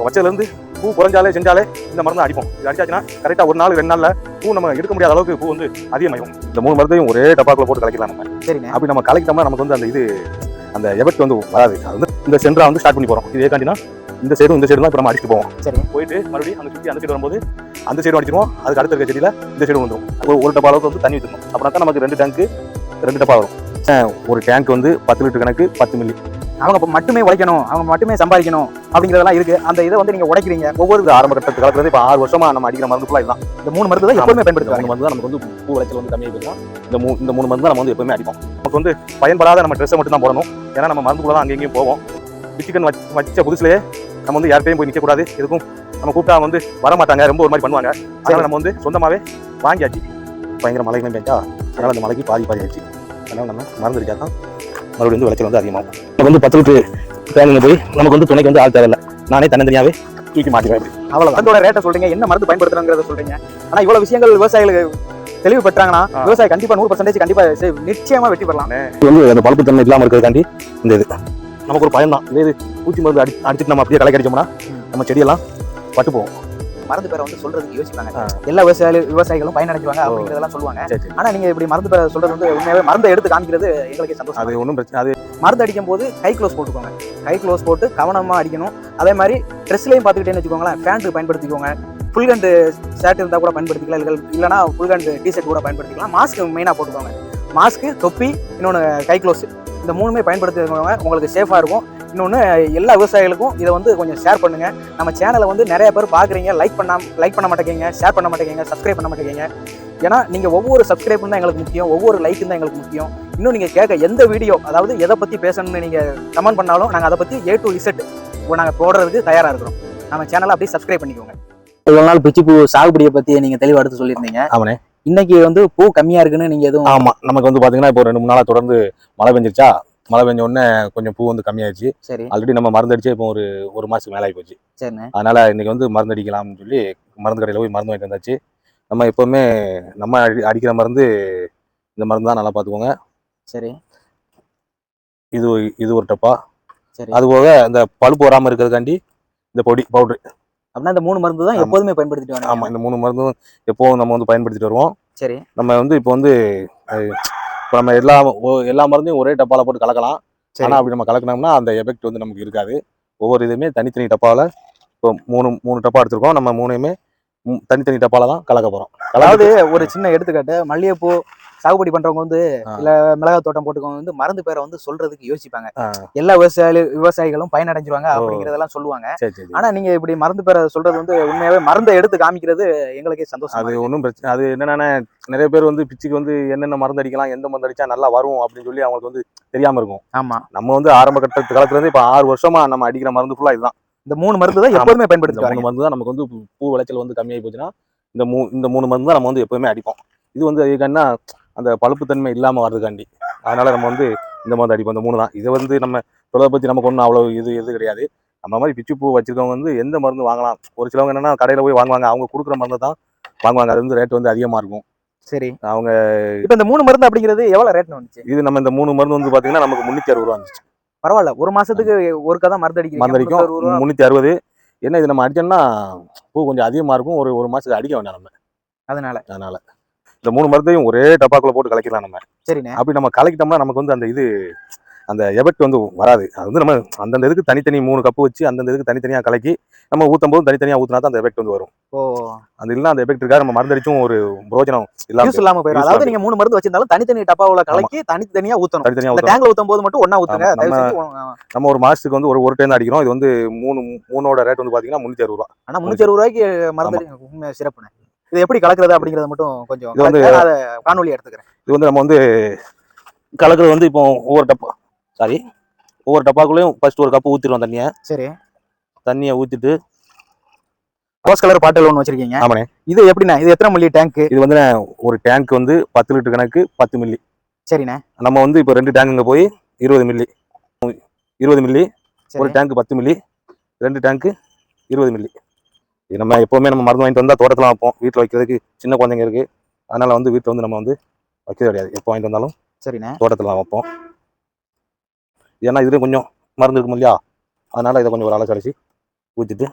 இப்போ வச்சதுலேருந்து பூ குறைஞ்சாலே செஞ்சாலே இந்த மருந்து அடிப்போம். இது அடிச்சாச்சுன்னா கரெக்டாக ஒரு நாள் ரெண்டு நாளில் பூ நம்ம எடுக்க முடியாத அளவுக்கு பூ வந்து அதிகமாகும் இந்த மூணு மருந்தையும் ஒரே டப்பாக்குள்ள போட்டு கலக்கலாம் நம்ம. சரிண்ணே அப்படி நம்ம கலக்கிட்டோம்னா நமக்கு வந்து அந்த இது அந்த எஃபெக்ட் வந்து வராது. அது வந்து இந்த சென்டரா வந்து ஸ்டார்ட் பண்ணி போகிறோம் இது ஏகாண்டினா இந்த சைடும் இந்த சைடும் தான் இப்போ நம்ம அடிச்சுட்டு போவோம். சரி போயிட்டு மறுபடியும் அங்கே சுற்றி அந்த சைடு வரும்போது அந்த சைடும் அடிச்சிருவோம். அதுக்கு அடுத்த இருக்க செடியில் இந்த சைடு வந்துடும் ஒரு ஒரு டப்பா அளவுக்கு வந்து தண்ணி ஊற்றணும் அப்படின்னா தான் நமக்கு ரெண்டு டேங்க்கு ரெண்டு டப்பா வரும். ஒரு டேங்க் வந்து பத்து லிட்டர் கணக்கு பத்து மில்லி அவங்க மட்டுமே உழைக்கணும் அவங்க மட்டுமே சம்பாதிக்கணும் அப்படிங்கிறதெல்லாம் இருக்கு. அந்த இதை வந்து நீங்க உடைக்கிறீங்க. ஒவ்வொரு ஆரம்ப கட்டத்து கலக்கிறது இப்போ ஆறு வருஷமா நம்ம அடிக்கிற மருந்து ஃபுல்லாக இதுதான். இந்த மூணு மருந்து தான் எப்பவுமே பயன்படுத்துவாங்க. மருந்து தான் நமக்கு வந்து பூ விளைச்சல் வந்து கம்மியாக இருக்கும் இந்த மூ இந்த மூணு மருந்து தான் நம்ம வந்து எப்பவுமே அடிப்போம். நமக்கு வந்து பயன்படாத நம்ம ட்ரெஸ்ஸை மட்டும் தான் போடணும். ஏன்னா நம்ம மருந்துக்குள்ள தான் அங்கேயும் போவோம். பிச்சிக்கன் வச்ச வச்ச புதுசுலேயே நம்ம வந்து யார்கிட்டையும் போய் நிற்கக்கூடாது எதுக்கும் நம்ம கூப்பிட்டா வந்து வர மாட்டாங்க ரொம்ப ஒரு மாதிரி பண்ணுவாங்க. அதனால நம்ம வந்து சொந்தமாகவே வாங்கியாச்சு. பயங்கர மழை பெஞ்சா அதனால அந்த மலைக்கு பாதி பாதி ஆச்சு அதனால நம்ம மருந்து அடிச்சா தான் மறுபடியும் வந்து விளைச்சல் வந்து அதிகமாகும். நமக்கு வந்து பத்து லிட்டர் தேங்க போய் நமக்கு வந்து துணைக்கு வந்து ஆள் தேவையில்லை. நானே தனித்தனியாவே தூக்கி இப்படி. அவ்வளவு மருந்தோட ரேட்டை சொல்றீங்க. என்ன மருந்து பயன்படுத்துறாங்கிறத சொல்றீங்க. ஆனா இவ்வளவு விஷயங்கள் விவசாயிகளுக்கு தெளிவு பெற்றாங்கன்னா. விவசாயி கண்டிப்பா நூறு பர்சன்டேஜ் கண்டிப்பா செ- நிச்சயமா வெற்றி பெறலாம். வந்து அந்த பழுப்பு தன்மை இல்லாமல் இருக்கிறதுக்காண்டி இந்த இது. நமக்கு ஒரு பயம் தான் இதே பூச்சி மருந்து அடி அடிச்சுட்டு நம்ம அப்படியே களை கடிச்சோம்னா. நம்ம செடியெல்லாம் பட்டு போவோம் மருந்து பேரை வந்து சொல்றதுக்கு யோசிப்பாங்க. எல்லா விவசாயி விவசாயிகளும் பயனடைஞ்சுவாங்க அப்படிங்கிறதெல்லாம் சொல்லுவாங்க. ஆனா நீங்க இப்படி மருந்து பேரை சொல்றது வந்து உண்மையாவே மருந்தை எடுத்து காமிக்கிறது எங்களுக்கே சந்தோஷம் அது ஒன்றும் பிரச்சனை அது மருந்து அடிக்கும் போது கை க்ளோஸ் போட்டுக்கோங்க. கை க்ளோஸ் போட்டு கவனமாக அடிக்கணும். அதே மாதிரி ட்ரெஸ்லையும் பார்த்துக்கிட்டேன்னு வச்சுக்கோங்களேன் பேண்ட்டு பயன்படுத்திக்கோங்க. ஃபுல் ஹேண்டு ஷர்ட் இருந்தால் கூட பயன்படுத்திக்கலாம். இல்லை இல்லைனா ஃபுல் ஹேண்டு டிஷர்ட் கூட பயன்படுத்திக்கலாம். மாஸ்க் மெயினாக போட்டுக்கோங்க. மாஸ்க்கு தொப்பி இன்னொன்று கை க்ளோஸ் இந்த மூணுமே பயன்படுத்திக்கோங்க. உங்களுக்கு சேஃபாக இருக்கும். இன்னொன்று எல்லா விவசாயிகளுக்கும் இதை வந்து கொஞ்சம் ஷேர் பண்ணுங்கள் நம்ம சேனலை வந்து நிறைய பேர் பார்க்குறீங்க. லைக் பண்ணாம லைக் பண்ண மாட்டேங்க ஷேர் பண்ண மாட்டேங்க சப்ஸ்கிரைப் பண்ண மாட்டேங்க ஏன்னா நீங்கள் ஒவ்வொரு சப்ஸ்கிரைபும் தான் எங்களுக்கு முக்கியம் ஒவ்வொரு லைக்கும் தான் எங்களுக்கு முக்கியம். இன்னும் நீங்கள் கேட்க எந்த வீடியோ அதாவது எதை பற்றி பேசணும்னு நீங்கள் கமெண்ட் பண்ணாலும் நாங்கள் அதை பற்றி ஏ டு இசட் நாங்கள் போடுறதுக்கு தயாராக இருக்கிறோம். நம்ம சேனலை அப்படியே சப்ஸ்கிரைப் பண்ணிக்கோங்க. இவ்வளோ நாள் பிச்சி பூ சாகுபடியை பற்றி நீங்கள் தெளிவாக எடுத்து சொல்லியிருந்தீங்க. ஆமாண்ணே. இன்னைக்கு வந்து பூ கம்மியாக இருக்குன்னு நீங்கள் எதுவும் ஆமா நமக்கு வந்து பாத்தீங்கன்னா இப்போ ரெண்டு மூணு நாளா தொடர்ந்து மழை பெஞ்சிருச்சா? மழை பெஞ்ச உடனே கொஞ்சம் பூ வந்து கம்மியாயிடுச்சு சரி. ஆல்ரெடி நம்ம மருந்து அடிச்சே இப்போ ஒரு ஒரு மாசத்துக்கு மேலே ஆகி போச்சு அதனால இன்னைக்கு வந்து மருந்து அடிக்கலாம்னு சொல்லி மருந்து கடையில் போய் மருந்து வாங்கிட்டு வந்தாச்சு. நம்ம எப்பவுமே நம்ம அடி அடிக்கிற மருந்து இந்த மருந்து தான் நல்லா பார்த்துக்கோங்க. சரி. இது இது ஒரு டப்பா. சரி. அது போக இந்த பழுப்பு வராமல் இருக்கிறதுக்காண்டி இந்த பொடி பவுடர். அப்படின்னா இந்த மூணு மருந்து தான். எப்போதுமே பயன்படுத்திட்டு ஆமா வராங்க இந்த மூணு மருந்தும் எப்போவும் நம்ம வந்து பயன்படுத்திட்டு வருவோம். சரி. நம்ம வந்து இப்போ வந்து இப்போ நம்ம எல்லா எல்லா மருந்தையும் ஒரே டப்பால போட்டு கலக்கலாம். சரி. ஆனா அப்படி நம்ம கலக்கினோம்னா அந்த எஃபெக்ட் வந்து நமக்கு இருக்காது. ஒவ்வொரு இதுவுமே தனித்தனி டப்பாவில் இப்போ மூணு மூணு டப்பா எடுத்திருக்கோம். நம்ம மூணுமே ம், தனித்தனி டப்பால தான் கலக்க போறோம். அதாவது ஒரு சின்ன எடுத்துக்காட்டு மல்லிகைப்பூ சாகுபடி பண்றவங்க வந்து. இல்ல மிளகாய் தோட்டம் போட்டுக்கவங்க வந்து மருந்து பேரை வந்து சொல்றதுக்கு யோசிப்பாங்க. எல்லா விவசாயி விவசாயிகளும் பயனடைஞ்சிருவாங்க அப்படிங்கறதெல்லாம் சொல்லுவாங்க. ஆனா நீங்க இப்படி மருந்து பேரை சொல்றது வந்து உண்மையாவே மருந்தை எடுத்து காமிக்கிறது எங்களுக்கே சந்தோஷம் அது ஒன்றும் பிரச்சனை அது என்னன்னா நிறைய பேர் வந்து பிச்சுக்கு வந்து என்னென்ன மருந்து அடிக்கலாம் எந்த மருந்து அடிச்சா நல்லா வரும் அப்படின்னு சொல்லி அவங்களுக்கு வந்து தெரியாம இருக்கும். ஆமா. நம்ம வந்து ஆரம்ப கட்டத்து காலத்துல இருந்து இப்போ ஆறு வருஷமா நம்ம அடிக்கிற மருந்து ஃபுல்லா இதுதான். இந்த மூணு மருந்து தான். எப்போதுமே பயன்படுத்தி மூணு மருந்து தான் நமக்கு வந்து பூ- விளைச்சல் வந்து கம்மியாகி போச்சுன்னா இந்த மூ இந்த மூணு மருந்து தான் நம்ம வந்து எப்பவுமே அடிப்போம். இது வந்து அதுக்கான அந்த பழுப்பு தன்மை இல்லாம வர்றதுக்காண்டி. அதனால நம்ம வந்து இந்த மருந்து அடிப்போம். இந்த மூணு தான். இதை வந்து நம்ம தொழிலை பத்தி நமக்கு ஒன்றும் அவ்வளோ இது இது கிடையாது. நம்ம மாதிரி பிச்சு பூ வச்சிருக்கவங்க வந்து எந்த மருந்து வாங்கலாம்? ஒரு சிலவங்க என்னன்னா கடையில போய் வாங்குவாங்க. அவங்க கொடுக்குற மருந்து தான் வாங்குவாங்க. அது வந்து ரேட் வந்து அதிகமா இருக்கும். சரி. அவங்க இப்ப இந்த மூணு மருந்து அப்படிங்கிறது எவ்வளவு ரேட்னு வந்துச்சு? இது நம்ம இந்த மூணு மருந்து வந்து பாத்தீங்கன்னா நமக்கு முன்னூத்தி அறுபது ரூபா இருந்துச்சு பரவாயில்ல ஒரு மாசத்துக்கு ஒருக்கா தான் மருந்து அடிக்கிறீங்க மருந்து. அடிக்கும் முன்னூத்தி அறுபது. என்ன இது நம்ம அடிச்சோம்னா பூ கொஞ்சம் அதிகமா இருக்கும். ஒரு ஒரு மாசத்துக்கு அடிக்க வேண்டாம் நம்ம. அதனால. அதனால. இந்த மூணு மருந்தையும் ஒரே டப்பாக்குள்ள போட்டு கலக்கலாம் நம்ம. சரிண்ணே. அப்படி நம்ம கலக்கிட்டோம்னா நமக்கு வந்து அந்த இது அந்த எஃபெக்ட் வந்து வராது. அது வந்து நம்ம அந்தந்த இதுக்கு தனித்தனி மூணு கப்பு வச்சு அந்தந்த இதுக்கு தனித்தனியா கலக்கி நம்ம ஊத்தும் போது தனித்தனியா ஊத்துனா தான் அந்த எஃபெக்ட் வந்து வரும். ஓ. அது இல்லைன்னா அந்த எஃபெக்ட் இருக்காது. நம்ம மருந்தடிச்சும் ஒரு பிரோஜனம் இல்லாம இல்லாம போயிடும் அதாவது இல்லாம நீங்க மூணு மருந்து வச்சிருந்தாலும் தனித்தனி டப்பாவுல கலக்கி தனித்தனியா ஊத்தணும். தனித்தனியா இந்த ஊத்தணும். டேங்க்ல ஊத்தும் போது மட்டும் ஆமா, தயவு நம்ம- ஒரு மாசத்துக்கு வந்து ஒரு ஒரு டைம் அடிக்கிறோம். இது வந்து மூணு மூணோட ரேட் வந்து பாத்தீங்கன்னா முன்னூத்தி அறுபது ரூபா. ஆனா முன்னூத்தி அறுபது ரூபாய்க்கு மருந்து சிறப்புண்ணே. இது எப்படி கலக்குறது அப்படிங்கறத மட்டும் கொஞ்சம் காணொலி எடுத்துக்கிறேன். இது வந்து நம்ம வந்து கலக்குறது வந்து இப்போ ஒவ்வொரு டப்பா சாரி ஒவ்வொரு டப்பாக்குள்ளேயும் ஃபர்ஸ்ட் ஒரு கப்பு ஊத்திடுவோம் தண்ணியை. சரி. தண்ணியை ஊத்திட்டு ரோஸ் கலர் பாட்டில் ஒன்று வச்சிருக்கீங்க. ஆமாண்ணே. இது எப்படிண்ணே? இது எத்தனை மில்லி டேங்க் இது வந்து ஒரு டேங்க் வந்து பத்து லிட்டர் கணக்கு பத்து மில்லி சரிண்ணே. நம்ம வந்து இப்போ ரெண்டு டேங்குங்க போய் இருபது மில்லி இருபது மில்லி ஒரு டேங்க் பத்து மில்லி ரெண்டு டேங்க்கு இருபது மில்லி இது நம்ம எப்போவுமே நம்ம மருந்து வாங்கிட்டு வந்தால் தோட்டத்தில் வைப்போம். வீட்டில் வைக்கிறதுக்கு சின்ன குழந்தைங்க இருக்குது அதனால் வந்து வீட்டில் வந்து நம்ம வந்து வைக்கிறது கிடையாது. எப்போ வாங்கிட்டு வந்தாலும் சரிண்ணே. தோட்டத்தில் வைப்போம். ஏன்னா இதுலேயும் கொஞ்சம் மருந்து இருக்கும் இல்லையா? அதனால் இதை கொஞ்சம் ஒரு அலசரிச்சு ஊற்றிட்டு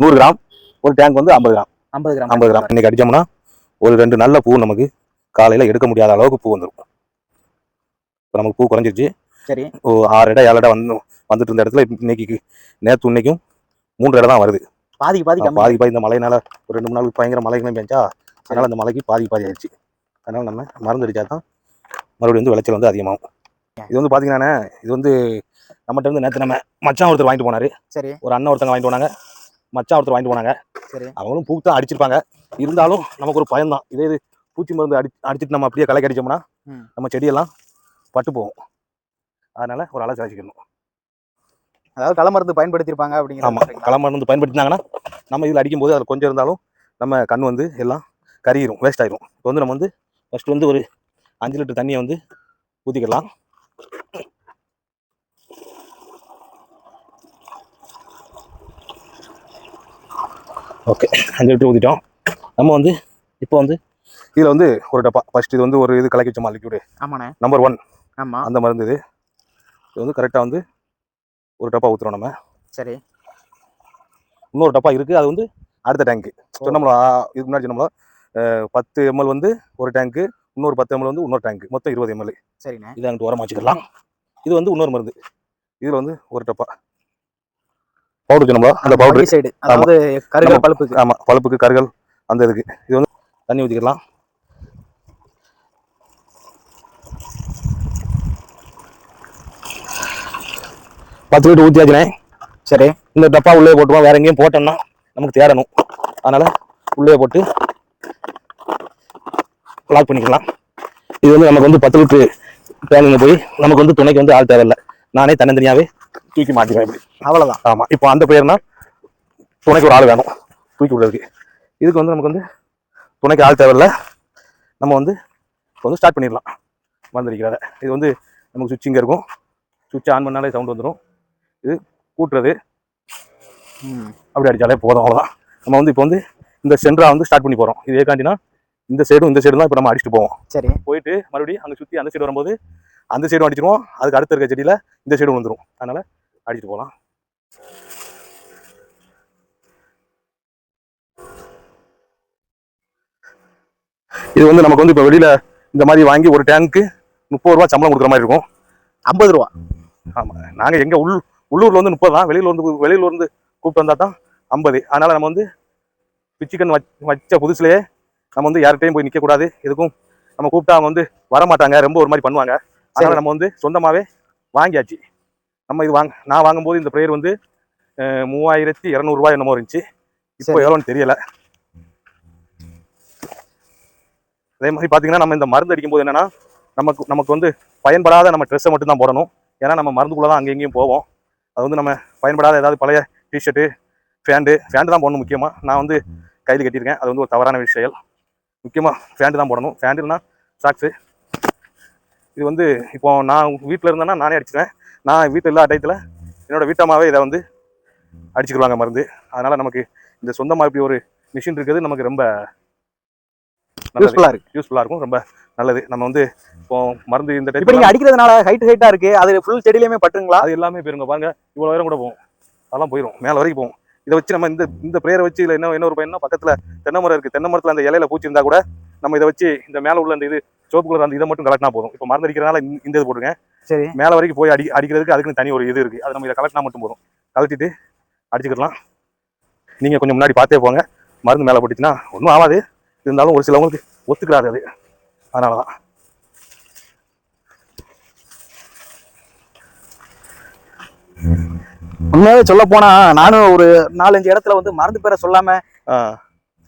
நூறு கிராம் ஒரு டேங்க் வந்து ஐம்பது கிராம். ஐம்பது கிராம். ஐம்பது கிராம். இன்றைக்கி அடித்தோம்னா ஒரு ரெண்டு நல்ல பூ நமக்கு காலையில் எடுக்க முடியாத அளவுக்கு பூ வந்துடும் இப்போ நமக்கு பூ குறைஞ்சிருச்சு. சரி. ஓ ஆறு இடம் ஏழு இடம் வந்து வந்துட்டு இருந்த இடத்துல இன்னைக்கு நேற்று இன்னைக்கும் மூன்று இடம் தான் வருது. பாதிக்கு பாதி பாதிக்கு பாதி இந்த மழைனால ஒரு ரெண்டு மூணு நாள் பயங்கர மழைகளும் பெஞ்சா அதனால் அந்த மலைக்கு பாதி பாதி ஆயிடுச்சு. அதனால் நம்ம மருந்து அடித்தா தான் மறுபடியும் வந்து விளைச்சல் வந்து அதிகமாகும். இது வந்து பாத்தீங்கன்னா இது வந்து நம்மகிட்ட இருந்து நேற்று நம்ம மச்சான் ஒருத்தர் வாங்கிட்டு போனாரு. சரி. ஒரு அண்ணன் ஒருத்தங்க வாங்கிட்டு போனாங்க. மச்சான் ஒருத்தர் வாங்கிட்டு போனாங்க. சரி. அவங்களும் பூக்கு தான் அடிச்சிருப்பாங்க. இருந்தாலும் நமக்கு ஒரு பயம் தான் இதே இது பூச்சி மருந்து அடி அடிச்சிட்டு நம்ம அப்படியே கலக்கி அடிச்சோம்னா ம். நம்ம செடியெல்லாம் பட்டு போகும். அதனால ஒரு அலை சாய்ச்சிக்கணும் அதாவது கள மருந்து பயன்படுத்தியிருப்பாங்க அப்படிங்கிற கள மருந்து பயன்படுத்தினாங்கன்னா நம்ம இதில் அடிக்கும்போது அதில் கொஞ்சம் இருந்தாலும் நம்ம கண் வந்து எல்லாம் கரியிரும் வேஸ்ட் ஆயிரும். இப்போ வந்து நம்ம வந்து ஃபர்ஸ்ட் வந்து ஒரு அஞ்சு லிட்டர் தண்ணியை வந்து ஊற்றிக்கலாம் ஓகே அஞ்சு லிட்டர் ஊற்றிட்டோம் நம்ம வந்து இப்போ வந்து இதில் வந்து ஒரு டப்பா ஃபர்ஸ்ட் இது வந்து ஒரு இது கலக்கி வச்சோமா லிக்யூடு ஆமாண்ணே. நம்பர் ஒன் ஆமா. அந்த மருந்து இது. இது வந்து கரெக்டாக வந்து ஒரு டப்பா ஊற்றுறோம் நம்ம. சரி. இன்னொரு டப்பா இருக்குது அது வந்து அடுத்த டேங்க்கு சொன்னோம்ல இதுக்கு முன்னாடி சொன்னோம்ல பத்து எம்எல் வந்து ஒரு டேங்க்கு இன்னொரு பத்து எம்எல் வந்து இன்னொரு டேங்க் மொத்தம் இருபது எம்எல் சரிண்ணே. இதை அங்கிட்டு உரமா வச்சுக்கலாம் இது வந்து இன்னொரு மருந்து. இதில் வந்து ஒரு டப்பா பவுடர் சொன்னோம்ல அந்த பவுடர் சைடு அதாவது கருகல் பழுப்புக்கு. ஆமாம் பழுப்புக்கு கருகல் அந்த இதுக்கு. இது வந்து தண்ணி ஊற்றிக்கலாம் பத்து லிட்டர் ஊற்றியாச்சுனே சரி. இந்த டப்பா உள்ளே போட்டுருவோம் வேற எங்கேயும் போட்டோம்னா நமக்கு தேடணும் அதனால உள்ளே போட்டு லாக் பண்ணிக்கலாம். இது வந்து நமக்கு வந்து பத்து லிட்டரு பேனுங்க போய் நமக்கு வந்து துணைக்கு வந்து ஆள் தேவையில்லை. நானே தன்னந்தனியாவே தூக்கி மாட்டிக்குவேன் இப்படி. அவ்வளவுதான். ஆமா இப்போ அந்த பயிர்னா துணைக்கு ஒரு ஆள் வேணும் தூக்கி விடுறதுக்கு. இதுக்கு வந்து நமக்கு வந்து துணைக்கு ஆள் தேவையில்ல. நம்ம வந்து இப்போ வந்து ஸ்டார்ட் பண்ணிடலாம். வந்திருக்கிறத. இது வந்து நமக்கு சுவிட்ச் இங்கே இருக்கும். சுவிட்ச் ஆன் பண்ணாலே சவுண்ட் வந்துடும் இது கூட்டுறது. அப்படி அடிச்சாலே போதும் அவ்வளோதான் நம்ம வந்து இப்போ வந்து இந்த சென்டரா வந்து ஸ்டார்ட் பண்ணி போகிறோம் இது ஏக்காண்டினா இந்த சைடும் இந்த சைடும் தான் இப்போ நம்ம அடிச்சுட்டு போவோம். சரி. போயிட்டு மறுபடியும் அங்கே சுற்றி அந்த சைடு வரும்போது அந்த சைடும் அடிச்சிருவோம். அதுக்கு அடுத்த இருக்க செடியில் இந்த சைடும் வந்துடும் அதனால அடிச்சுட்டு போகலாம். இது வந்து நமக்கு வந்து இப்போ வெளியில இந்த மாதிரி வாங்கி ஒரு டேங்க்கு முப்பது ரூபா சம்பளம் கொடுக்குற மாதிரி இருக்கும். ஐம்பது ரூபா. ஆமா. நாங்க எங்க உள் உள்ளூர்ல வந்து முப்பது தான். வெளியூர்ல வந்து வெளியூர்ல இருந்து கூப்பிட்டு வந்தா தான் ஐம்பது. அதனால நம்ம வந்து பிச்சிக்கன் வச்ச புதுசுலயே நம்ம வந்து யார்கிட்டயும் போய் நிக்க கூடாது எதுக்கும் நம்ம கூப்பிட்டா அவங்க வந்து வர மாட்டாங்க ரொம்ப ஒரு மாதிரி பண்ணுவாங்க. அதனால. நம்ம வந்து சொந்தமாவே வாங்கியாச்சு. நம்ம இது வாங்க நான் வாங்கும்போது இந்த ப்ரேயர் வந்து மூவாயிரத்தி இரநூறுவா என்னமோ இருந்துச்சு. இப்போ. எவ்வளோன்னு தெரியல. அதே மாதிரி பாத்தீங்கன்னா நம்ம இந்த மருந்து அடிக்கும்போது என்னன்னா நமக்கு நமக்கு வந்து பயன்படாத நம்ம ட்ரெஸ்ஸை மட்டும் தான் போடணும். ஏன்னா நம்ம மருந்துக்குள்ள தான் அங்கே இங்கேயும் போவோம். அது வந்து நம்ம பயன்படாத ஏதாவது பழைய டிஷர்ட்டு ஃபேண்டு ஃபேண்டு தான் போடணும் முக்கியமாக நான் வந்து கையில் கட்டியிருக்கேன். அது வந்து ஒரு தவறான விஷயம். முக்கியமாக ஃபேண்டு தான் போடணும். ஃபேண்டு இல்லைனா சாக்ஸு இது வந்து இப்போ நான் வீட்டில் இருந்தேன்னா நானே அடிச்சிடுவேன் நான் வீட்டில் இல்லாத டயத்தில் என்னோட வீட்டம்மாவே இதை வந்து அடிச்சுக்கிடுவாங்க மருந்து. அதனால் நமக்கு இந்த சொந்தமாக இப்படி ஒரு மிஷின் இருக்கிறது நமக்கு ரொம்ப நல்லது. யூஸ்ஃபுல்லா இருக்கு. யூஸ்ஃபுல்லாக இருக்கும். ரொம்ப நல்லது. நம்ம வந்து இப்போ மருந்து இந்த டைப் அடிக்கிறதுனால ஹைட் ஹைட்டா இருக்கு. அது ஃபுல் செடியிலுமே பட்டுங்களா அது எல்லாமே போயிருங்க. பாருங்க. இவ்வளோ உயரம் கூட போகும். அதெல்லாம் போயிடும் மேலே வரைக்கும் போகும். இதை வச்சு நம்ம இந்த இந்த ப்ரேயரை வச்சு இல்லை என்ன இன்னொரு பையனா பக்கத்தில் தென்னை மரம் இருக்குது தென்னை மரத்தில் அந்த இலையில பூச்சி இருந்தால் கூட நம்ம இதை வச்சு இந்த மேலே உள்ள அந்த இது சோப்பு கலர் அந்த இதை மட்டும் கலட்டினா போதும். இப்போ மருந்து அடிக்கிறதுனால இந்த- இது போட்டுங்க சரி. மேலே வரைக்கும் போய் அடி அடிக்கிறதுக்கு அதுக்குன்னு தனி ஒரு இது இருக்குது அது நம்ம இதை கலட்டினா மட்டும் போதும். கலட்டிட்டு அடிச்சுக்கலாம். நீங்கள் கொஞ்சம் முன்னாடி பார்த்தே போங்க. மருந்து மேலே போட்டுச்சுன்னா ஒன்றும் ஆகாது. இருந்தாலும் ஒரு சிலவங்களுக்கு ஒத்துக்கிறாரு அது. அதனால தான் உண்மையாவே சொல்ல போனா நானும் ஒரு நாலஞ்சு இடத்துல வந்து மருந்து பேரை சொல்லாம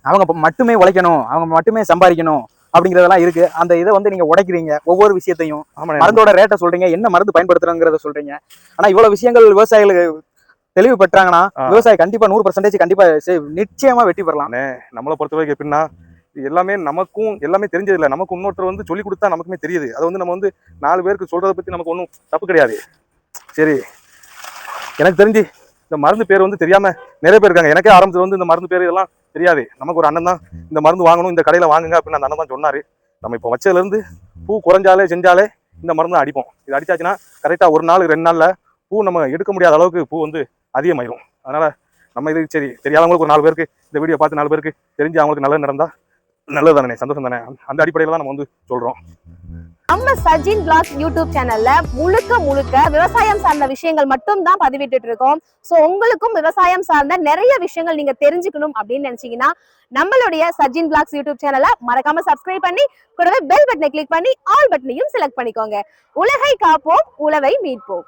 அவங்க மட்டுமே உழைக்கணும் அவங்க மட்டுமே சம்பாதிக்கணும் அப்படிங்கறதெல்லாம் இருக்கு. அந்த இதை வந்து நீங்க உடைக்கிறீங்க ஒவ்வொரு விஷயத்தையும். மருந்தோட ரேட்டை சொல்றீங்க என்ன மருந்து பயன்படுத்துறோங்கிறத சொல்றீங்க. ஆனா இவ்வளவு விஷயங்கள் விவசாயிகளுக்கு தெளிவு பெற்றாங்கன்னா. விவசாயி கண்டிப்பா நூறு பர்சன்டேஜ் கண்டிப்பா நிச்சயமா வெற்றி பெறலாம். நம்மளை பொறுத்த வரைக்கும் எப்படின்னா எல்லாமே நமக்கும் எல்லாமே தெரிஞ்சது இல்லை நமக்கு இன்னொருத்தர் வந்து சொல்லி கொடுத்தா நமக்குமே தெரியுது. அதை வந்து நம்ம வந்து நாலு பேருக்கு சொல்றதை பத்தி நமக்கு ஒன்றும் தப்பு கிடையாது. சரி எனக்கு தெரிஞ்சு இந்த மருந்து பேர் வந்து தெரியாம நிறைய பேர் இருக்காங்க. எனக்கே ஆரம்பத்தில் வந்து இந்த மருந்து பேர் இதெல்லாம் தெரியாது. நமக்கு ஒரு அண்ணன் தான் இந்த மருந்து வாங்கணும் இந்த கடையில் வாங்குங்க அப்படின்னு அந்த அண்ணன் தான் சொன்னார். நம்ம இப்போ வச்சதுலேருந்து பூ குறைஞ்சாலே செஞ்சாலே இந்த மருந்து அடிப்போம். இது அடித்தாச்சுன்னா கரெக்டாக ஒரு நாள் ரெண்டு நாளில் பூ நம்ம எடுக்க முடியாத அளவுக்கு பூ வந்து அதிகமாயிரும். அதனால் நம்ம இது சரி தெரியாதவங்களுக்கு ஒரு நாலு பேருக்கு இந்த வீடியோ பார்த்து நாலு பேருக்கு தெரிஞ்சு அவங்களுக்கு நல்லது நடந்தால் நல்லது தானே சந்தோஷம் தானே? அந்த அடிப்படையில் தான் நம்ம வந்து சொல்கிறோம் சஜின் பிளாக் யூடியூப் சேனல்ல முழுக்க முழுக்க விவசாயம் சார்ந்த விஷயங்கள் மட்டும் தான் பதிவிட்டு இருக்கோம். சோ உங்களுக்கும் விவசாயம் சார்ந்த நிறைய விஷயங்கள் நீங்க தெரிஞ்சுக்கணும் அப்படின்னு நினைச்சீங்கன்னா நம்மளுடைய சஜின் பிளாக்ஸ் யூடியூப் சேனலை மறக்காம சப்ஸ்கிரைப் பண்ணி கூடவே பெல் பட்டனை கிளிக் பண்ணி ஆல் பட்டனையும் செலக்ட் பண்ணிக்கோங்க. உலகை காப்போம் உழவை மீட்போம்.